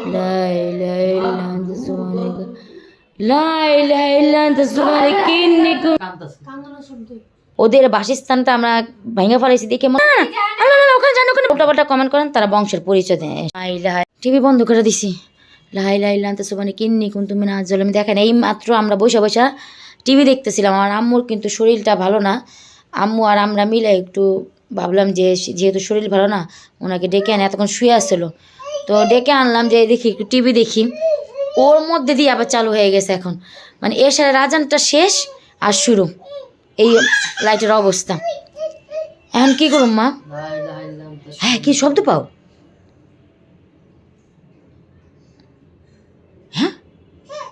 لا إله إلا أنت سبحانك لا إله إلا أنت سبحانك إني كنت কাঁদতেছে কান্দনা শব্দ ওদের বাসস্থানটা আমরা ভেঙে ফেলেছি দেখে মনে না, না, না, না, ওখানে জানো ওখানে উল্টা পাল্টা কমেন্ট করেন তারা বংশের পরিচয় দেয় টিভি বন্ধ করে দিছি লাই লাই লান্তে সুবানি কিন্নি কোন তুমি না জল আমি দেখেন এই মাত্র আমরা বসে বসে টিভি দেখতেছিলাম আমার আম্মুর কিন্তু শরীরটা ভালো না আম্মু আর আমরা মিলে একটু ভাবলাম যে যেহেতু শরীর ভালো না ওনাকে ডেকে আনে এতক্ষণ শুয়ে আসছিল তো ডেকে আনলাম যে দেখি একটু টিভি দেখি। ওর মধ্যে দিয়ে আবার চালু হয়ে গেছে এখন। মানে এর সাথে রাজানটা শেষ আর শুরু। এই লাইটের অবস্থা। এখন কি করুম মা? হ্যাঁ কি শব্দ পাও? হ্যাঁ?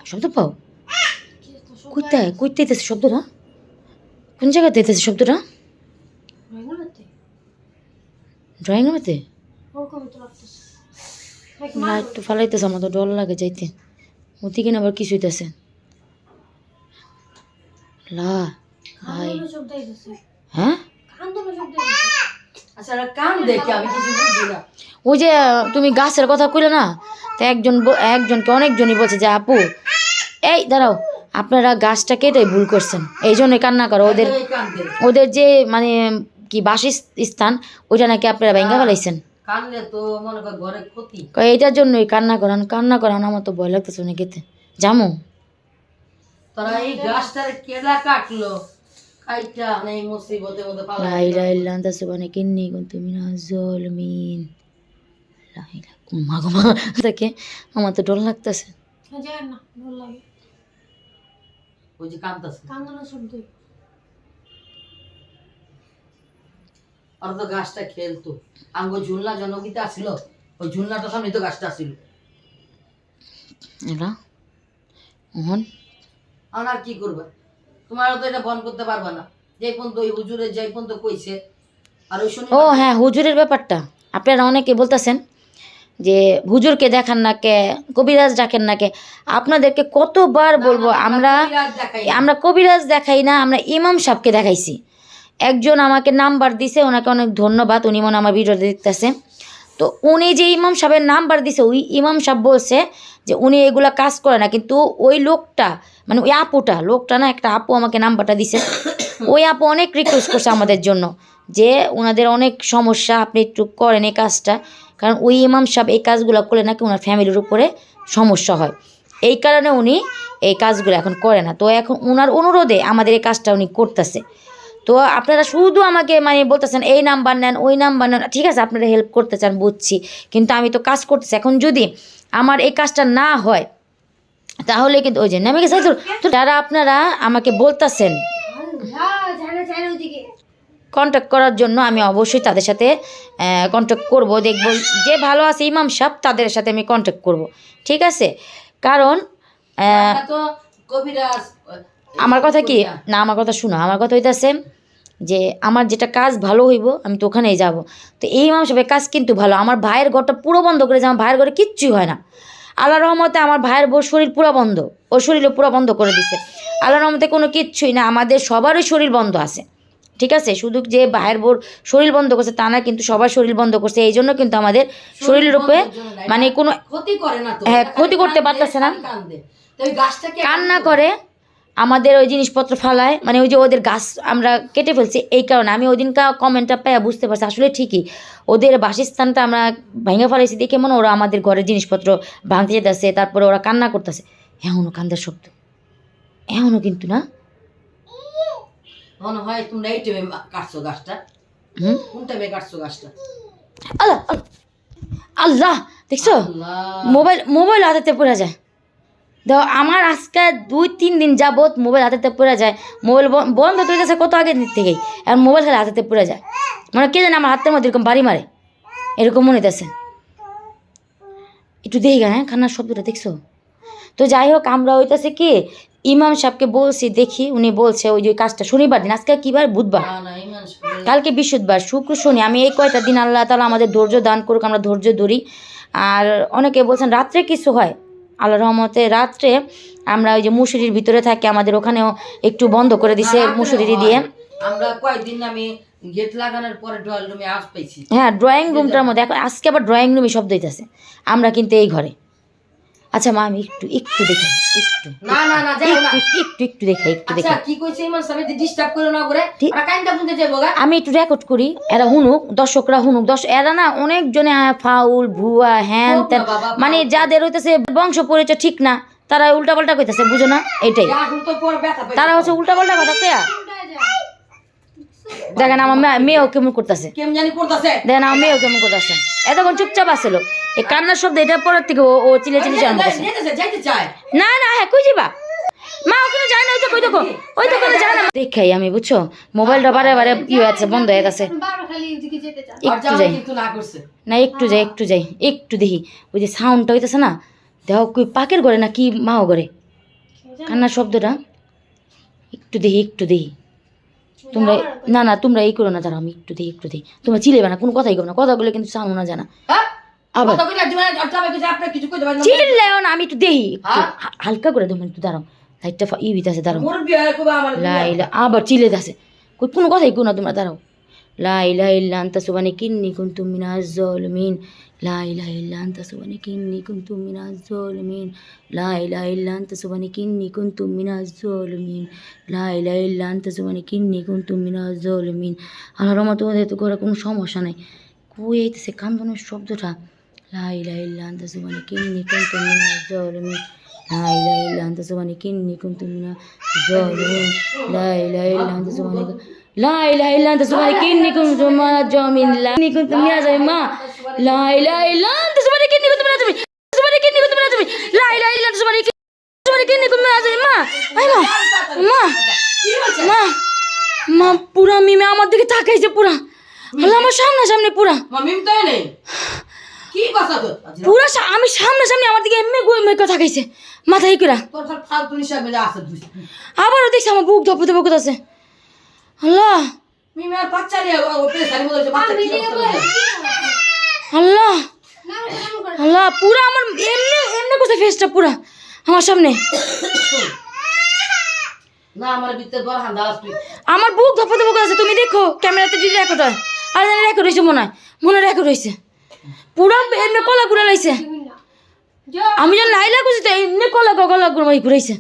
শব্দ পাও? কোথায় কইতে দিতেছে শব্দটা। কোন জায়গাতে দিতেছে শব্দটা? ড্রয়িং রুমেতে ওরকম তো লাগতেছে দেখ, লাইট তো ফালাইতেছে আমার তো ডর লাগে যাইতে। ওদিকে না আবার কিছু হইতেছে লা হইতেছে হ্যাঁ? হইতেছে আচ্ছা এটা কান দেখে আমি কিছু বুঝি না। ওই যে তুমি গাছের কথা কইলে না? তো একজন একজনকে অনেকজনই বলছে যে আপু এই দাঁড়াও আপনারা গাছটা কেটে ভুল করছেন। এই জন্যই কান্না করো। ওদের ওদের যে মানে কি বাসস্থান ওইটা নাকি আপনারা ভেঙে ফেলাইছেন? কানলে তো মনে কর ঘরে ক্ষতি। এইটার জন্যই কান্না করান কান্না করান আমার তো ভয় লাগতেছে অনেক খেতে জামু? তোরা এই গাছটার কেলা কাটলো কাইটা নেই মুসিবতের মধ্যে পালা লা ইলাহা ইল্লা আনতা সুবহানাকা ইন্নী কুনতু মিনাজ জালিমিন। লা ইলাহা মা গো মা আমার তো ডর লাগতেছে। যায় না ভালো লাগে। ওই যে কান্দতেছে কান্দনা শব্দ আর তো গাছটা খেলতো। আঙ্গ ঝুলনা জনগীতে আসিল ওই ঝুলনাটার সামনে তো গাছটা আসিল। এলা মোহন? আর কি করবে? তোমার তো এটা বন্ধ করতে পারবে না। যেই পর্যন্ত ওই হুজুরে যেই পর্যন্ত কইছে আর ওই শুনি ও হ্যাঁ হুজুরের ব্যাপারটা। আপনারা অনেকে বলতেছেন যে হুজুরকে দেখান না কে কবিরাজ ডাকেন না কে। আপনাদেরকে কতবার বলব আমরা দেখাই আমরা কবিরাজ দেখাই না আমরা ইমাম সাহেবকে দেখাইছি। একজন আমাকে নাম্বার দিছে, ওনাকে অনেক ধন্যবাদ, উনি মনে আমার ভিডিও দেখতেছে। তো উনি যে ইমাম সাহেবের নাম্বার দিছে, ওই ইমাম সাহেব বলছে যে উনি এগুলা কাজ করে না, কিন্তু ওই লোকটা মানে ওই আপুটা, লোকটা না, একটা আপু আমাকে নাম্বারটা দিছে। ওই আপু অনেক রিকোয়েস্ট করছে আমাদের জন্য, যে ওনাদের অনেক সমস্যা, আপনি একটু করেন এই কাজটা, কারণ ওই ইমাম সাহেব এই কাজগুলো করলে নাকি ওনার ফ্যামিলির উপরে সমস্যা হয়। এই কারণে উনি এই কাজগুলো এখন করে না। তো এখন ওনার অনুরোধে আমাদের এই কাজটা উনি করতেছে। তো আপনারা শুধু আমাকে মানে বলতেছেন, এই নাম্বার নেন, ওই নাম্বার নেন। ঠিক আছে, আপনারা হেল্প করতে চান, বুঝছি। কিন্তু আমি তো কাজ করতেছি। এখন যদি আমার এই কাজটা না হয়, তাহলে কিন্তু ওই যে, নেমে গেছে তো যারা আপনারা আমাকে বলতেছেন কন্ট্যাক্ট করার জন্য আমি অবশ্যই তাদের সাথে কন্ট্যাক্ট করব। দেখব যে ভালো আছে ইমাম সাহেব, তাদের সাথে আমি কন্ট্যাক্ট করব। ঠিক আছে? কারণ আমরা কথা কি? না আমার কথা শুনো। আমার কথা হইতাছে যে আমার যেটা কাজ ভালো হইব আমি তো ওখানেই যাব। তো এই ইমাম সাহেবের কাজ কিন্তু ভালো। আমার ভাইয়ের ঘরটা পুরো বন্ধ করেছে আমার ভাইয়ের ঘরে কিচ্ছুই হয় না। আল্লাহ রহমতে আমার ভাইয়ের বউ শরীর পুরো বন্ধ। ওর শরীরও পুরো বন্ধ করে দিছে। আল্লাহ রহমতে কোনো কিচ্ছুই না। আমাদের সবারই শরীর বন্ধ আছে। ঠিক আছে? শুধু যে ভাইয়ের বোর শরীর বন্ধ করছে তা না কিন্তু সবার শরীর বন্ধ করছে। এই জন্য কিন্তু আমাদের শরীর রূপে মানে কোনো ক্ষতি করে না হ্যাঁ, ক্ষতি করতে পারতেছে না। কান্না করে আমাদের ওই জিনিসপত্র ফালায় মানে ওই যে ওদের গাছ আমরা কেটে ফেলছি এই কারণে আমি ওই দিনকা কমেন্টটা পাইয়া বুঝতে পারছি আসলে ঠিকই। ওদের বাসস্থানটা আমরা ভেঙে ফেলাইছি দেখে মনে ওরা আমাদের ঘরের জিনিসপত্র ভাঙতে যেতেছে তারপরে ওরা কান্না করতেছে। এমনও কান্দার শব্দ। এমনও কিন্তু না? মনে হয় তোমরা এই টাইমে কাটছো গাছটা। হুম? কোন টাইমে কাটছো গাছটা? আল্লাহ আল্লাহ, দেখছ? মোবাইল মোবাইল হাতেতে পড়ে যায়। দেখো আমার আজকে দুই তিন দিন যাবত মোবাইল হাতেতে পড়ে যায়। মোবাইল বন্ধ তো হয়ে গেছে কত আগের দিক থেকেই। আর মোবাইল খেলে হাতেতে পড়ে যায়। মানে কে জানে আমার হাতের মধ্যে এরকম বাড়ি মারে। এরকম মনে হইতেছে। একটু দেখি হ্যাঁ খান্নার শব্দটা দেখছ? তো যাই হোক আমরা হইতেছে কি ইমাম সাহেবকে বলছি দেখি উনি বলছে ওই যে কাজটা শনিবার দিন আজকে কিবার বুধবার। কালকে বৃহস্পতিবার শুক্র শনি আমি এই কয়টা দিন আল্লাহ তালা আমাদের ধৈর্য দান করুক আমরা ধৈর্য ধরি। আর অনেকে বলছেন রাত্রে কিছু হয়? আল্লাহ রহমতে রাত্রে আমরা ওই যে মুসুরির ভিতরে থাকি আমাদের ওখানেও একটু বন্ধ করে দিছে মুসুরি দিয়ে। আমরা কয়েকদিন আমি গেট লাগানোর পরে ড্রয়িং রুমে আস পাইছি। হ্যাঁ ড্রয়িং রুমটার মধ্যে এখন আজকে আবার ড্রয়িং রুমে শব্দ হইতেছে। আমরা কিন্তু এই ঘরে। আচ্ছা মা আমি একটু একটু দেখাই একটু। না না না যাও না। একটু একটু একটু দেখাই একটু আচ্ছা কি কইছে ইমান সাহেব ডিস্টার্ব করো না করে ওরা কাইন্দা বুনতে যাব গা। আমি একটু রেকর্ড করি। এরা হুনুক দর্শকরা হুনুক। দর্শক এরা না অনেকজনে আহ, ফাউল ভুয়া হ্যান ত্যান। মানে যাদের হইতেছে বংশ পরিচয় ঠিক না তারা উল্টা পাল্টা কইতেছে বুঝো না? এটাই তারা হচ্ছে উল্টা পাল্টা কথা কয়া। দেখেন আমার মেয়ে- মেয়েও কেমন করতেছে। কেম জানি করতেছে। দেখেন আমার মেয়েও কেমন করতেছে। এতক্ষণ চুপচাপ আসছিল এই কান্নার শব্দ এটার পরের থেকে ও ও চিলে চিলে চায়। না না হ্যাঁ কই যাবা? মা ওখানে যায় না ওই তো কই দেখো ওই তো ওখানে যায় না। দেখাই আমি বুঝছ? মোবাইলটা বারে বারে ই হয়ে আছে বন্ধ হয়ে গেছে। বারবার খালি ওদিকে যেতে চায় আর একটু যাই না একটু যাই একটু যাই একটু দেখি। ওই যে সাউন্ডটা হইতেছে না দেখো কই পাকের ঘরে না কি মাও ঘরে? কান্নার শব্দটা? একটু দেখি একটু দেখি। তোমরা না না তোমরা এই করো না দাঁড়াও আমি একটু দেখি একটু দেখি। তোমরা চিলেবে না কোনো কথাই করো না কথা বলে কিন্তু সাউন্ড না। জানা হ্যাঁ? আবার? চিল্লেও না। আমি একটু হ্যাঁ? হালকা করে দেবো একটু দাঁড়াও। লাইটটা ই বিতাছে দাঁড়াও। মুরব্বি লাইলা আবার চিলে দাসে কই কোনো কথাই কো না তোমরা দাঁড়াও। লাইলা ইল্লা আনতা সুবানি কিন্নি কুনতুম মিনাজ জালিমিন লাইলা ইল্লা আনতা সুবানি কিন্নি লাইলা ইল্লা আনতা সুবানি কিন্নি কুনতুম মিনাজ জালিমিন লাইলা ইল্লা আনতা সুবানি কিন্নি আল্লাহর রহমতে তো কোনো সমস্যা নাই। কই এইতেছে কান্দনের শব্দটা। লা ইলাহা ইল্লা আনতা সুবহানাকা ইন্নী কুনতু মিনাজ জালিমিন লা ইলাহা ইল্লা আনতা সুবহানাকা ইন্নী কুনতু মিনাজ জালিমিন লা ইলাহা ইল্লা আনতা সুবহানাকা লা ইলাহা ইল্লা আনতা সুবহানাকা ইন্নী কুনতু মিনাজ জালিমিন লা ইন্নী কুনতু মিনাজ জালিমিন মা লা ইলাহা ইল্লা আনতা সুবহানাকা ইন্নী কুনতু মিনাজ জালিমিন সুবহানাকা ইন্নী কুনতু মিনাজ জালিমিন লা ইলাহা ইল্লা আনতা সুবহানাকা সুবহানাকা ইন্নী কুনতু মিনাজ পুরা মিমে আমার দিকে তাকাইছে পুরা। আমার সামনে সামনে পুরা মিম তাই নেই। কি কথা আচ্ছা, পুরা আমি সামনে সামনে আমার দিকে এমনি গুই মেয়ে কথা খাইছে মাথায় করা তোর খালি ফালতু হিসাবে যা আছে তুই আবারও দেখছি আমার বুক ধপে ধপে করতেছে আল্লাহ মিমি আর বাচ্চা নিয়ে ও বলছে বাচ্চা কি? আল্লাহ আল্লাহ পুরা আমার এমনি এমনি করছে ফেসটা পুরা আমার সামনে না আমার ভিতরে দর হান্দা তুই আমার বুক ধপে ধপে করতেছে তুমি দেখো ক্যামেরাতে যদি রেকর্ড হয় আর জানি রেকর্ড হয়েছে মনে হয় মনে রেকর্ড হয়েছে পুরা এমনি কলা ঘুরে লাইছে। আমি যখন লাইলা করছি তো এমনি কলা কলা ঘুরে ঘুরাইছে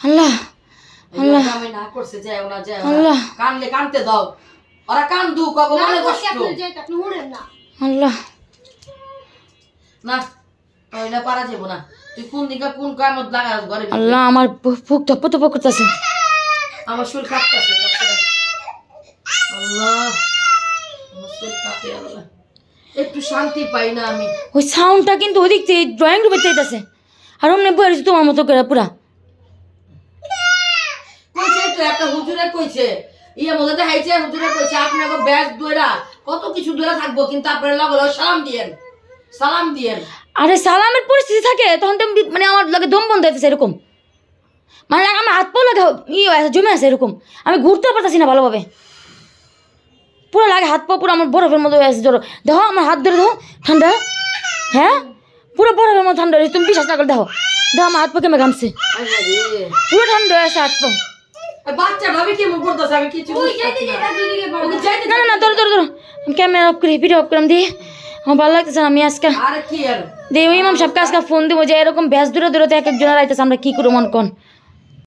আল্লাহ আল্লাহ। আল্লাহ। কানলে কানতে দাও ওরা কান দু কষ্ট আল্লাহ। না ওইটা পারা যাব না। তুই কোন দিকে কোন কামত লাগাস ঘরে আল্লাহ আমার বুক ধপে ধপে করতেছে আমার শরীর কাঁপতেছে। আল্লাহ আমার শরীর কাঁপে আল্লাহ। একটু শান্তি পাই না আমি। ওই সাউন্ডটা কিন্তু ওদিক থেকে ড্রয়িং রুমে চাইতেছে। আর অমনি বই রয়েছে তোমার মতো করে পুরা। কইছে তো একটা হুজুরে কইছে। ইয়ে মধ্যে দেখাইছে হুজুরে কইছে আপনাকে ব্যাগ দইরা কত কিছু দইরা থাকব কিন্তু আপনারা লগে লগে সালাম দিয়েন। সালাম দিয়েন। আরে সালামের পরিস্থিতি থাকে তখন তো মানে আমার লাগে দম বন্ধ হইতেছে এরকম। মানে আমার হাত পা লাগে ই আছে, জমে আছে এরকম। আমি ঘুরতে পারতেছি না ভালোভাবে। পুরো লাগে হাত পা পুরো আমার বরফের মতো হয়ে আছে ধরো। দেখো আমার হাত ধরে দেখো ঠান্ডা। হ্যাঁ? পুরো বরফের মতো ঠান্ডা হয়েছে তুমি বিশ্বাস না করে দেখো। দেখো আমার হাত পা কেমন ঘামছে। পুরো ঠান্ডা হয়ে আছে হাত পা। না। না না না ধরো ধরো ধরো। আমি ক্যামেরা অফ করি ভিডিও অফ করে দিই আমার ভালো লাগতেছে আমি আজকে দিয়ে ওই ইমাম ফোন দেবো যে এরকম ব্যাস দূরে দূরে এক একজনের আইতেছে আমরা কি করব মন কোন